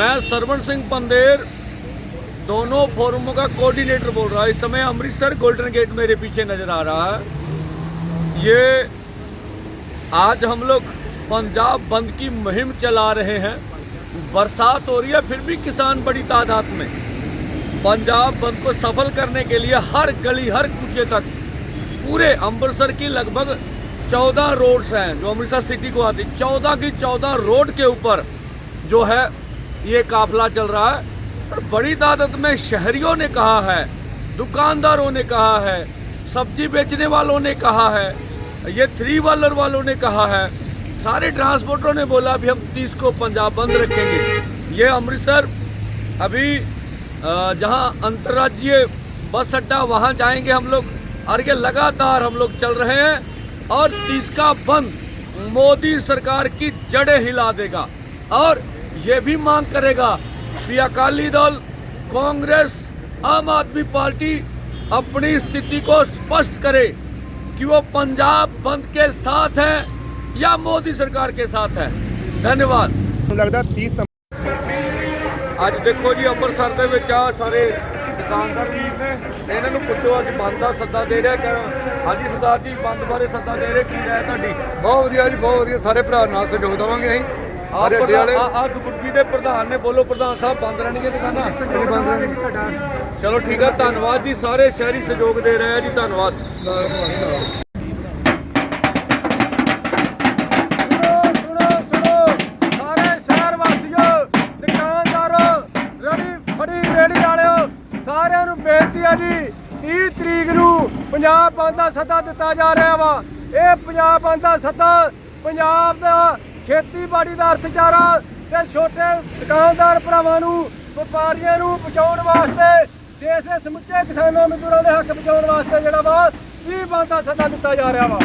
मैं सरवण सिंह पंदेर, दोनों फोरमों का कोऑर्डिनेटर बोल रहा है। इस समय अमृतसर गोल्डन गेट मेरे पीछे नज़र आ रहा है। ये आज हम लोग पंजाब बंद की मुहिम चला रहे हैं। बरसात हो रही है, फिर भी किसान बड़ी तादाद में। पंजाब बंद को सफल करने के लिए हर गली, हर कुचे तक पूरे अमृतसर की लगभग 14 रोड्स हैं जो अमृतसर सिटी को आती। 14 की 14 रोड के ऊपर जो है ये काफिला चल रहा है। और बड़ी तादाद में शहरियों ने कहा है, दुकानदारों ने कहा है, सब्ज़ी बेचने वालों ने कहा है, ये थ्री व्हीलर वालों ने कहा है। सारे ट्रांसपोर्टरों ने बोला, अभी हम तीस को पंजाब बंद रखेंगे। ये अमृतसर, अभी जहाँ अंतर्राज्यीय बस अड्डा, वहाँ जाएँगे हम लोग। और ये लगातार हम लोग चल रहे हैं और तीस का बंद मोदी सरकार की जड़ें हिला देगा। और ये भी मांग करेगा श्री अकाली दल कांग्रेस आम आदमी पार्टी अपनी स्थिति को स्पष्ट करे कि वो पंजाब बंद के साथ है या मोदी सरकार के साथ है धन्यवाद ਮੈਨੂੰ ਲੱਗਦਾ 30 ਤੰਬ- ਅੱਜ ਦੇਖੋ ਜੀ ਅੰਮ੍ਰਿਤਸਰ ਦੇ ਵਿੱਚ ਆ ਸਾਰੇ ਦੁਕਾਨਦਾਰ ਵੀਰ ਨੇ ਇਹਨਾਂ ਨੂੰ ਪੁੱਛੋ ਅੱਜ ਬੰਦ ਦਾ ਸੱਦਾ ਦੇ ਰਿਹਾ ਕਿ ਹਾਂਜੀ ਸਰਦਾਰ ਜੀ ਬੰਦ ਬਾਰੇ ਸੱਦਾ ਦੇ ਰਹੇ ਕੀ ਰਾਏ ਤੁਹਾਡੀ ਬਹੁਤ ਵਧੀਆ ਜੀ ਬਹੁਤ ਵਧੀਆ ਸਾਰੇ ਭਰਾ ਨਾਲ ਸਹਿਯੋਗ ਦੇਵਾਂਗੇ ਅਸੀਂ ਆਹ ਸਾਰੇ ਅੱਡੇ ਵਾਲੇ? ਆ ਦੁਰਜੀ ਦੇ ਪ੍ਰਧਾਨ ਨੇ ਬੋਲੋ ਪ੍ਰਧਾਨ ਸਾਹਿਬ ਬੰਦ ਰਹਿਣਗੇ ਦੁਕਾਨਾਂ? ਨਹੀਂ ਬੰਦ ਰਹਿਣਗੇ। ਚਲੋ ਠੀਕ ਹੈ ਧੰਨਵਾਦ ਜੀ ਸਾਰੇ ਸ਼ਹਿਰੀ ਸਹਿਯੋਗ ਦੇ ਰਹੇ ਆ ਜੀ ਧੰਨਵਾਦ। ਸੁਣੋ ਸੁਣੋ ਸੁਣੋ ਸਾਰੇ ਸ਼ਹਿਰ ਵਾਸੀਓ ਦੁਕਾਨਦਾਰੋ ਰੜੀ ਫੜੀ ਰੇੜੀ ਵਾਲਿਓ ਸਾਰਿਆਂ ਨੂੰ ਬੇਨਤੀ ਹੈ ਜੀ 30 ਤਰੀਕ ਨੂੰ ਪੰਜਾਬ ਬੰਦ ਦਾ ਸੱਦਾ ਦਿੱਤਾ ਜਾ ਰਿਹਾ ਵਾ। ਇਹ ਪੰਜਾਬ ਬੰਦ ਦਾ ਸੱਦਾ ਪੰਜਾਬ ਦਾ ਖੇਤੀਬਾੜੀ ਦਾ ਅਰਥਚਾਰਾ ਤੇ ਛੋਟੇ ਦੁਕਾਨਦਾਰ ਭਰਾਵਾਂ ਨੂੰ, ਵਪਾਰੀਆਂ ਨੂੰ ਬਚਾਉਣ ਵਾਸਤੇ, ਦੇਸ਼ ਦੇ ਸਮੁੱਚੇ ਕਿਸਾਨਾਂ ਮਜ਼ਦੂਰਾਂ ਦੇ ਹੱਕ ਬਚਾਉਣ ਵਾਸਤੇ ਜਿਹੜਾ ਵਾ 30 ਬੰਦ ਦਾ ਸੱਦਾ ਦਿੱਤਾ ਜਾ ਰਿਹਾ ਵਾ?